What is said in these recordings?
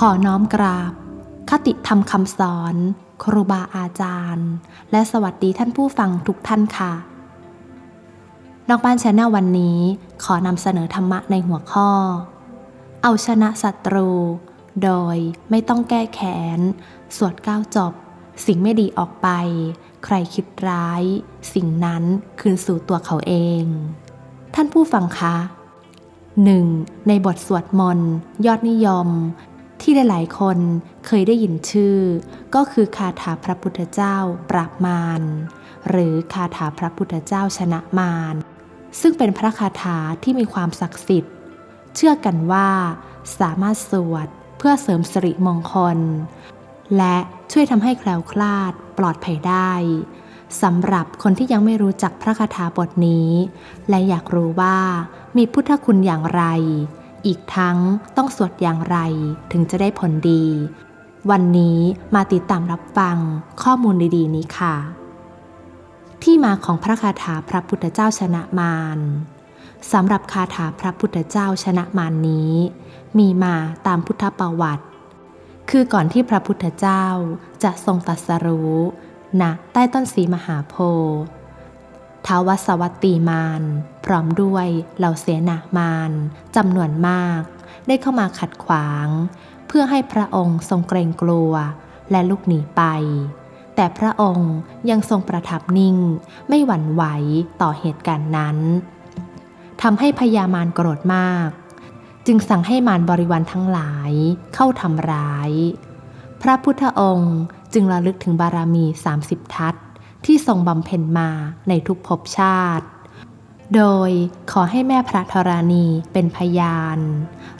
ขอน้อมกราบ คติธรรมคำสอน ครูบาอาจารย์ และสวัสดีท่านผู้ฟังทุกท่านค่ะ นอกบ้านชาแนลวันนี้ขอนำเสนอธรรมะในหัวข้อ เอาชนะศัตรู โดยไม่ต้องแก้แค้น สวดก้าวจบ สิ่งไม่ดีออกไป ใครคิดร้าย สิ่งนั้นคืนสู่ตัวเขาเอง ท่านผู้ฟังคะหนึ่งในบทสวดมนต์ยอดนิยม ที่หลายๆ คนเคยได้ยินชื่อ ก็คือคาถาพระพุทธเจ้าปราบมารหรือคาถาพระพุทธเจ้าชนะมารซึ่งเป็นพระคาถาที่มีความศักดิ์สิทธิ์ เชื่อกันว่าสามารถสวดเพื่อเสริมสิริมงคล และช่วยทำให้แคล้วคลาดปลอดภัยได้สำหรับคนที่ยังไม่รู้จักพระคาถาบทนี้ และอยากรู้ว่ามีพุทธคุณอย่างไร อีกทั้งต้องสวดอย่างไรถึงจะได้ผลดี วันนี้มาติดตามรับฟังข้อมูลดีๆ นี้ค่ะ ที่มาของพระคาถาพระพุทธเจ้าชนะมารสำหรับคาถาพระพุทธเจ้าชนะมารนนี้ มีมาตามพุทธประวัติ คือก่อนที่พระพุทธเจ้าจะทรงตรัสรู้ณใต้ต้นสีมหาโพธิ์ ท้าวสวัตตีมาร พร้อมด้วยเหล่าเสนามารจำนวนมาก ได้เข้ามาขัดขวาง เพื่อให้พระองค์ทรงเกรงกลัวและลุกหนีไป แต่พระองค์ยังทรงประทับนิ่ง ไม่หวั่นไหวต่อเหตุการณ์นั้นทำให้พญามารโกรธมาก จึงสั่งให้มารบริวารทั้งหลายเข้าทำร้าย พระพุทธองค์จึงระลึกถึงบารมี 30 ทัศ ที่ทรงบำเพ็ญมาในทุกภพชาติ โดยขอให้แม่พระธรณีเป็นพยาน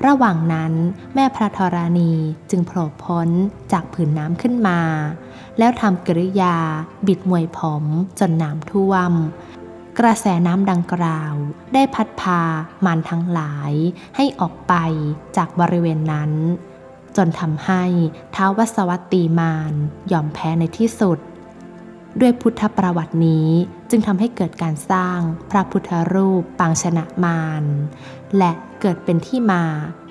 ระหว่างนั้นแม่พระธรณีจึงโผล่พ้นจากผืนน้ำขึ้นมา แล้วทำกริยาบิดมวยผมจนน้ำท่วมกระแสน้ำดังกล่าว ได้พัดพามารทั้งหลายให้ออกไปจากบริเวณนั้น จนทำให้ท้าววสวัตตีมารยอมแพ้ในที่สุด ด้วยพุทธประวัตินี้จึงทำให้เกิดการสร้างพระพุทธรูปปางชนะมารและเกิดเป็นที่มา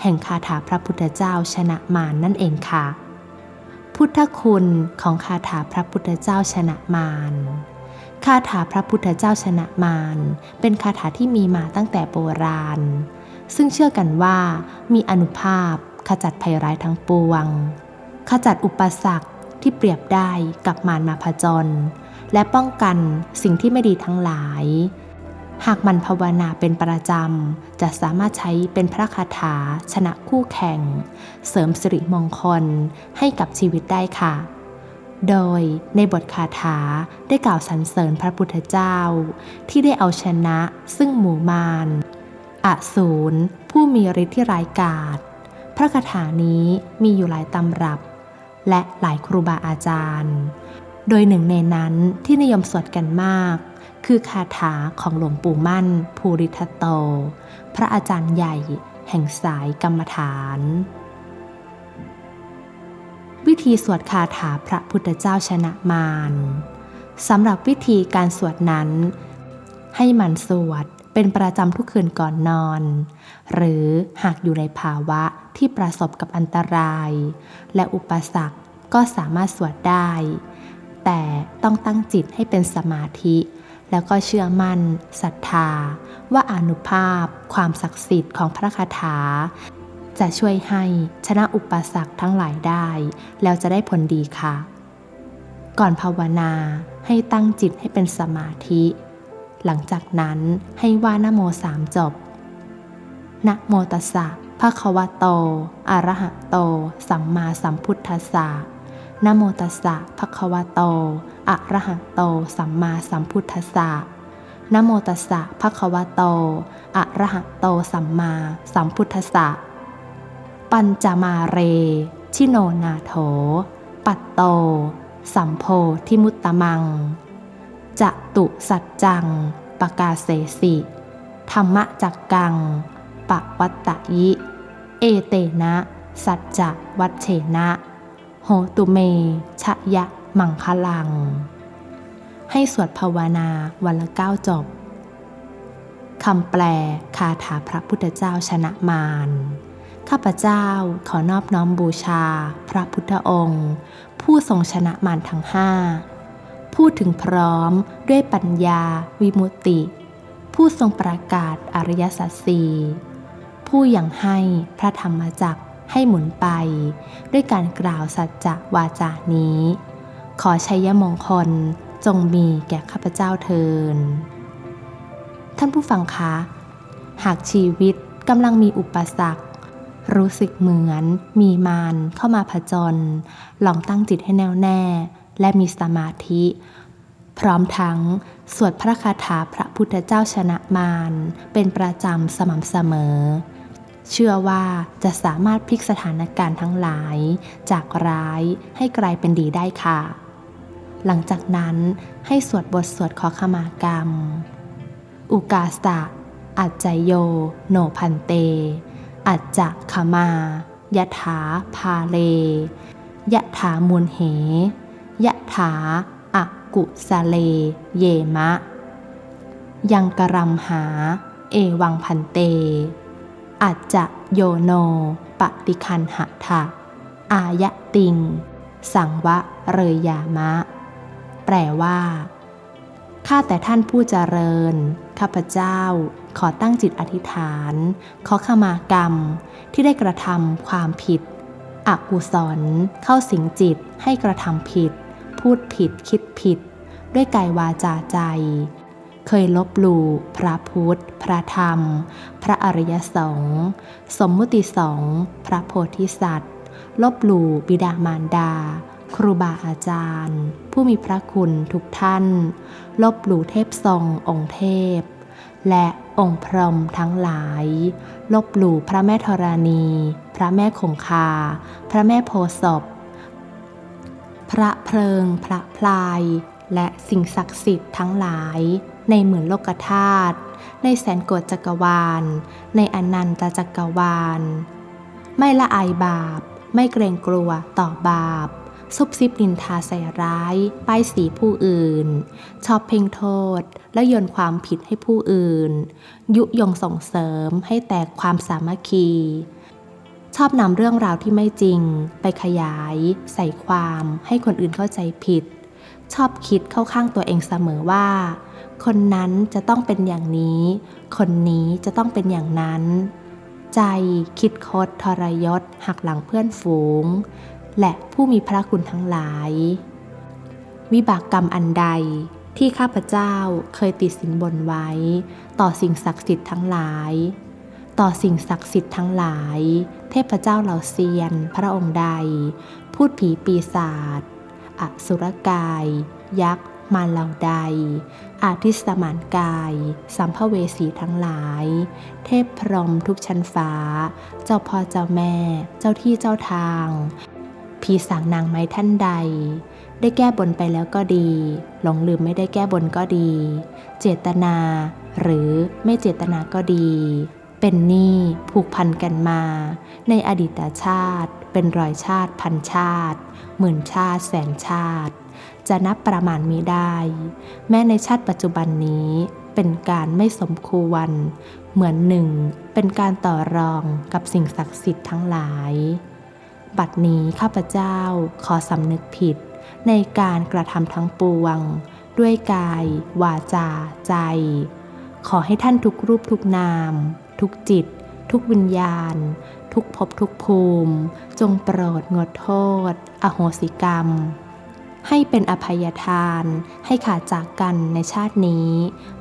แห่งคาถาพระพุทธเจ้าชนะมารนนั่นเองค่ะ พุทธคุณของคาถาพระพุทธเจ้าชนะมารคาถาพระพุทธเจ้าชนะมารเป็นคาถาที่มีมาตั้งแต่โบราณ ซึ่งเชื่อกันว่ามีอนุภาพขจัดภัยร้ายทั้งปวง ขจัดอุปสรรค ที่เปรียบได้กับมารมาผจญและป้องกันสิ่งที่ไม่ดีทั้งหลาย หากมันภาวนาเป็นประจำ จะสามารถใช้เป็นพระคาถาชนะคู่แข่ง เสริมสิริมงคลให้กับชีวิตได้ค่ะ โดยในบทคาถาได้กล่าวสรรเสริญพระพุทธเจ้า ที่ได้เอาชนะซึ่งหมู่มารอสูรผู้มีฤทธิ์ที่ร้ายกาจพระคาถานี้มีอยู่หลายตำรับ และหลายครูบาอาจารย์ โดยหนึ่งในนั้นที่นิยมสวดกันมาก คือคาถาของหลวงปู่มั่น ภูริทัตโต พระอาจารย์ใหญ่ แห่งสายกรรมฐาน วิธีสวดคาถาพระพุทธเจ้าชนะมารสำหรับวิธีการสวดนั้น ให้มันสวด เป็นประจำทุกคืนก่อนนอน หรือหากอยู่ในภาวะที่ประสบกับอันตราย และอุปสรรคก็สามารถสวดได้ แต่ต้องตั้งจิตให้เป็นสมาธิ แล้วก็เชื่อมั่นศรัทธา ว่าอนุภาพ ความศักดิ์สิทธิ์ของพระคาถา จะช่วยให้ชนะอุปสรรคทั้งหลายได้ แล้วจะได้ผลดีค่ะ ก่อนภาวนาให้ตั้งจิตให้เป็นสมาธิ หลังจากนั้นให้ว่านโมสามจบ นะโมตัสสะภะคะวะโต อะระหะโต สัมมาสัมพุทธัสสะนะโมตัสสะภะคะวะโต อะระหะโต สัมมาสัมพุทธัสสะนะโมตัสสะภะคะวะโต อะระหะโต สัมมาสัมพุทธัสสะ ปัญจมาเร ชิโนนาโถ ปัตโต สัมโพธิมุตตมัง จะตุสัจจัง ปกาเสสิ ธรรมจักกัง ปะวัตตยิ เอเตนะ สัจจะวัชเชนะ โหตุเม ชะยะ มังคลัง ให้สวดภาวนาวันละเก้าจบคำแปลคาถาพระพุทธเจ้าชนะมารข้าพเจ้าขอนอบน้อมบูชา พระพุทธองค์ ผู้ทรงชนะมารทั้งห้า พูดถึงพร้อมด้วยปัญญา วิมุตติ ผู้ทรงประกาศอริยสัจสี่ผู้ยังให้พระธรรมจักรให้หมุนไป ด้วยการกล่าวสัจจะวาจานี้ ขอชัยมงคลจงมีแก่ข้าพเจ้าเทิน ท่านผู้ฟังคะ หากชีวิตกำลังมีอุปสรรค รู้สึกเหมือนมีมารเข้ามาผจญลองตั้งจิตให้แน่วแน่ และมีสมาธิ พร้อมทั้ง สวดพระคาถาพระพุทธเจ้าชนะมารเป็นประจำสม่ำเสมอ เชื่อว่าจะสามารถพลิกสถานการณ์ทั้งหลาย จากร้ายให้กลายเป็นดีได้ค่ะ หลังจากนั้นให้สวดบทสวดขอขมากรรม อุกาสะอัจจโย โนพันเต อัจจะขมายะถาพาเลยะถามูลเห ยะถาอากุสะเล เยมะ ยังกรำหา เอวังพันเต อัจจะโยโน ปฏิคันหะทะอายะติง สังวะเรยยามะ แปลว่า ข้าแต่ท่านผู้เจริญ ข้าพเจ้า ขอตั้งจิตอธิษฐาน ขอขมากรรม ที่ได้กระทำความผิดอกุศลเข้าสิงจิตให้กระทำผิด พูดผิดคิดผิด ด้วยกายวาจาใจ เคยลบหลู่พระพุทธ พระธรรม พระอริยสงฆ์สมมุติสงฆ์พระโพธิสัตว์ ลบหลู่บิดามารดา ครูบาอาจารย์ ผู้มีพระคุณทุกท่าน ลบหลู่เทพทรงองค์เทพ และองค์พรหมทั้งหลาย ลบหลู่พระแม่ธรณี พระแม่คงคา พระแม่โพศพ พระเพลิง พระพลาย และสิ่งศักดิ์สิทธิ์ทั้งหลาย ในหมื่นโลกธาตุในแสนโกฏจักรวาล ในอนันตจักรวาล ไม่ละอายบาป ไม่เกรงกลัวต่อบาปซุบซิบนินทาใส่ร้าย ป้ายสีผู้อื่น ชอบเพ่งโทษ และโยนความผิดให้ผู้อื่น ยุยงส่งเสริมให้แตกความสามัคคี ชอบนำเรื่องราวที่ไม่จริง ไปขยาย ใส่ความ ให้คนอื่นเข้าใจผิด ชอบคิดเข้าข้างตัวเองเสมอว่า คนนั้นจะต้องเป็นอย่างนี้ คนนี้จะต้องเป็นอย่างนั้น ใจคิดคดทรยศ หักหลังเพื่อนฝูง และผู้มีพระคุณทั้งหลาย วิบากกรรมอันใดที่ข้าพเจ้าเคยติดสินบนไว้ ต่อสิ่งศักดิ์สิทธิ์ทั้งหลาย ต่อสิ่งศักดิ์สิทธิ์ทั้งหลาย ทพเจ้าเหล่าเซียน พระองค์ใด พูดผีปีศาจอสุรกาย ยักษ์มารเหล่าใด อาทิสมานกาย สัมภเวสีทั้งหลาย เทพพรหมทุกชั้นฟ้า เจ้าพ่อเจ้าแม่ เจ้าที่เจ้าทาง ผีสางนางไม้ท่านใด ได้แก้บนไปแล้วก็ดี หลงลืมไม่ได้แก้บนก็ดี เจตนา หรือไม่เจตนาก็ดี เป็นหนี้ผูกพันกันมา ในอดีตชาติ เป็นรอยชาติพันชาติ หมื่นชาติแสนชาติ จะนับประมาณมีได้ แม้ในชาติปัจจุบันนี้เป็นการไม่สมควร เหมือนหนึ่ง เป็นการต่อรองกับสิ่งศักดิ์สิทธิ์ทั้งหลาย บัดนี้ข้าพเจ้าขอสำนึกผิด ในการกระทำทั้งปวง ด้วยกาย วาจา ใจ ขอให้ท่านทุกรูปทุกนาม ทุกจิต ทุกวิญญาณ ทุกภพทุกภูมิ จงโปรดงดโทษ อโหสิกรรม ให้เป็นอภัยทาน ให้ขาดจากกันในชาตินี้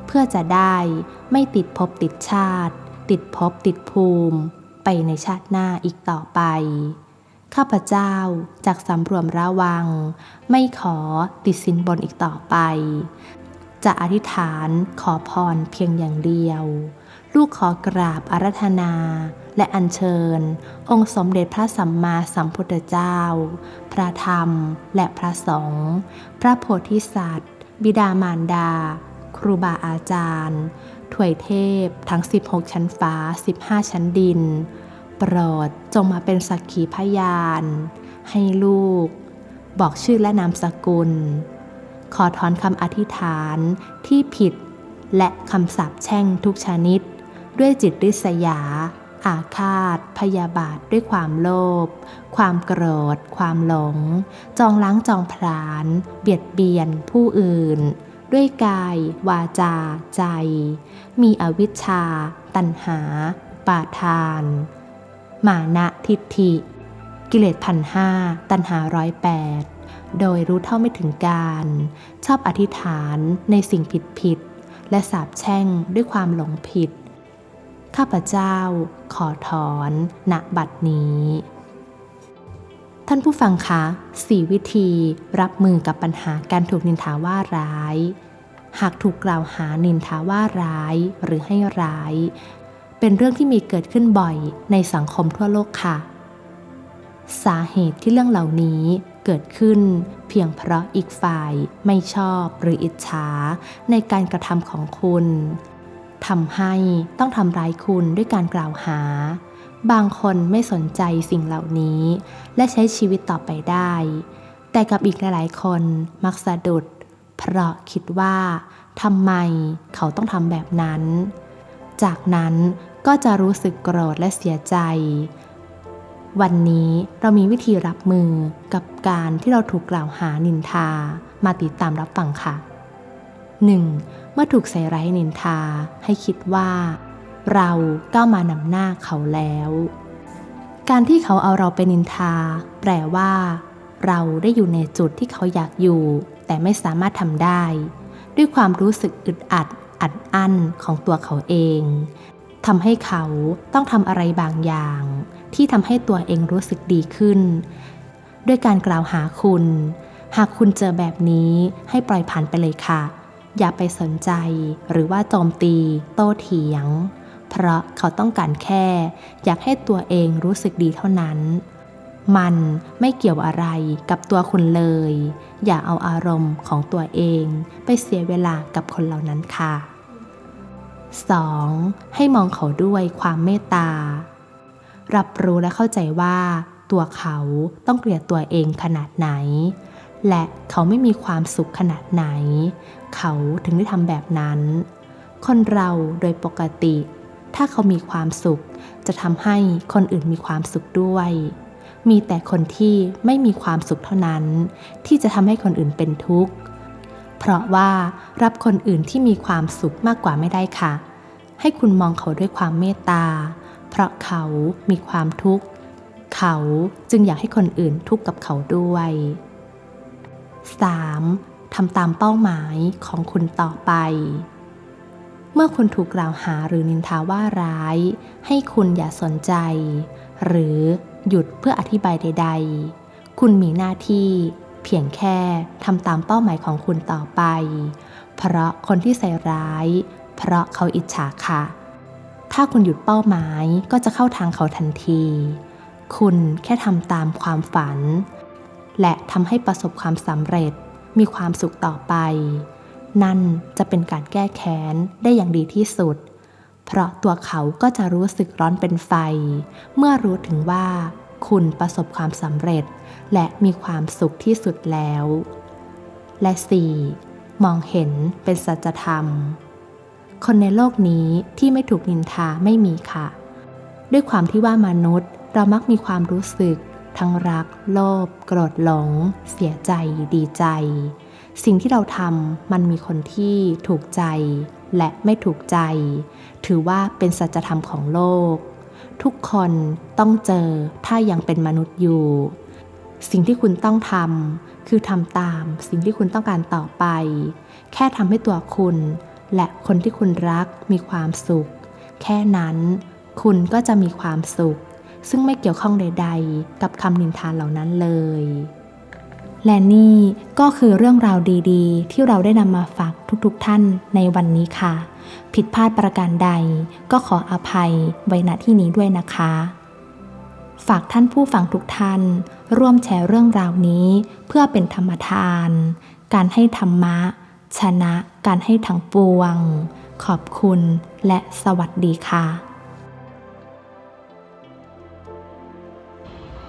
เพื่อจะได้ไม่ติดภพติดชาติ ติดภพติดภูมิ ไปในชาติหน้าอีกต่อไปข้าพเจ้าจากสำรวมระวัง ไม่ขอติดสินบนอีกต่อไป จะอธิษฐานขอพรเพียงอย่างเดียว ลูกขอกราบอารัธนา และอัญเชิญ องค์สมเด็จพระสัมมาสัมพุทธเจ้า พระธรรมและพระสงฆ์พระโพธิสัตว์ บิดามารดา ครูบาอาจารย์ถวยเทพทั้ง 16 ชั้นฟ้า 15 ชั้นดิน โปรดจงมาเป็นสักขีพยาน ให้ลูก บอกชื่อและนามสกุล ขอถอนคำอธิษฐานที่ผิดและคำสาปแช่งทุกชนิด ด้วยจิตริษยา อาฆาต พยาบาทด้วยความโลภ ความโกรธ ความหลง จองล้างจองผลาญเบียดเบียนผู้อื่น ด้วยกาย วาจา ใจ มีอวิชชา ตัณหา ปาทาน มานะทิฏฐิ กิเลสพันห้า ตัณหาร้อยแปดโดยรู้เท่าไม่ถึงการ ชอบอธิษฐานในสิ่งผิดผิดและสาบแช่งด้วยความหลงผิด ข้าพเจ้า ขอถอนณบัดนี้ ท่านผู้ฟังคะสี่วิธีรับมือกับปัญหาการถูกนินทาว่าร้าย หากถูกกล่าวหานินทาว่าร้ายหรือให้ร้าย เป็นเรื่องที่มีเกิดขึ้นบ่อยในสังคมทั่วโลกค่ะ สาเหตุที่เรื่องเหล่านี้เกิดขึ้นเพียงเพราะอีกฝ่ายไม่ชอบหรืออิจฉาในการกระทำของคุณ ทำให้ต้องทำร้ายคุณด้วยการกล่าวหา บางคนไม่สนใจสิ่งเหล่านี้ และใช้ชีวิตต่อไปได้ แต่กับอีกหลายๆคนมักสะดุด เพราะคิดว่าทำไมเขาต้องทำแบบนั้น จากนั้นก็จะรู้สึกโกรธและเสียใจ วันนี้เรามีวิธีรับมือกับการที่เราถูกกล่าวหานินทา มาติดตามรับฟังค่ะ 1. เมื่อถูกใส่ร้ายนินทาให้คิดว่า เราก้าวมานำหน้าเขาแล้ว การที่เขาเอาเราไปนินทา แปลว่า เราได้อยู่ในจุดที่เขาอยากอยู่ แต่ไม่สามารถทำได้ ด้วยความรู้สึกอึดอัด อัดอั้นของตัวเขาเองทำให้เขาต้องทำอะไรบางอย่าง ที่ทำให้ตัวเองรู้สึกดีขึ้น ด้วยการกล่าวหาคุณ หากคุณเจอแบบนี้ให้ปล่อยผ่านไปเลยค่ะ อย่าไปสนใจหรือว่าโจมตี โต้เถียง เพราะเขาต้องการแค่ อยากให้ตัวเองรู้สึกดีเท่านั้น มันไม่เกี่ยวอะไรกับตัวคุณเลย อย่าเอาอารมณ์ของตัวเอง ไปเสียเวลากับคนเหล่านั้นค่ะ 2. ให้มองเขาด้วยความเมตตา รับรู้และเข้าใจว่า ตัวเขาต้องเกลียดตัวเองขนาดไหน และเขาไม่มีความสุขขนาดไหน เขาถึงได้ทำแบบนั้น คนเราโดยปกติ ถ้าเขามีความสุข จะทำให้คนอื่นมีความสุขด้วย มีแต่คนที่ไม่มีความสุขเท่านั้น ที่จะทำให้คนอื่นเป็นทุกข์ เพราะว่ารับคนอื่นที่มีความสุขมากกว่าไม่ได้ค่ะ ให้คุณมองเขาด้วยความเมตตา เพราะเขามีความทุกข์ เขาจึงอยากให้คนอื่นทุกข์กับเขาด้วย 3. ทำตามเป้าหมายของคุณต่อไป เมื่อคุณถูกกล่าวหาหรือนินทาว่าร้าย ให้คุณอย่าสนใจ หรือหยุดเพื่ออธิบายใด ๆ คุณมีหน้าที่เพียงแค่ทำตามเป้าหมายของคุณต่อไป เพราะคนที่ใส่ร้าย เพราะเขาอิจฉาค่ะ ถ้าคุณหยุดเป้าหมายก็จะเข้าทางเขาทันที คุณแค่ทำตามความฝัน และทำให้ประสบความสำเร็จ มีความสุขต่อไป นั่นจะเป็นการแก้แค้นได้อย่างดีที่สุด เพราะตัวเขาก็จะรู้สึกร้อนเป็นไฟ เมื่อรู้ถึงว่าคุณประสบความสำเร็จ และมีความสุขที่สุดแล้ว และ 4. มองเห็นเป็นสัจธรรม คนในโลกนี้ที่ไม่ถูกนินทาไม่มีค่ะ ด้วยความที่ว่ามนุษย์เรามักมีความรู้สึก ทั้งรัก โลภโกรธหลง เสียใจ ดีใจ สิ่งที่เราทำมันมีคนที่ถูกใจ และไม่ถูกใจ ถือว่าเป็นสัจธรรมของโลก ทุกคนต้องเจอถ้ายังเป็นมนุษย์อยู่ สิ่งที่คุณต้องทำคือทำตามสิ่งที่คุณต้องการต่อไป แค่ทำให้ตัวคุณ และคนที่คุณรักมีความสุข แค่นั้น คุณก็จะมีความสุข ซึ่งไม่เกี่ยวข้องใด ๆ กับคำนินทานเหล่านั้นเลย และนี่ก็คือเรื่องราวดีๆ ที่เราได้นำมาฝากทุกๆท่านในวันนี้ค่ะ ผิดพลาดประการใดก็ขออภัยไว้ณที่นี้ด้วยนะคะ ฝากท่านผู้ฟังทุกท่าน ร่วมแชร์เรื่องราวนี้ เพื่อเป็นธรรมทาน การให้ธรรมะ ชนะการให้ทั้งปวง ขอบคุณและสวัสดีค่ะ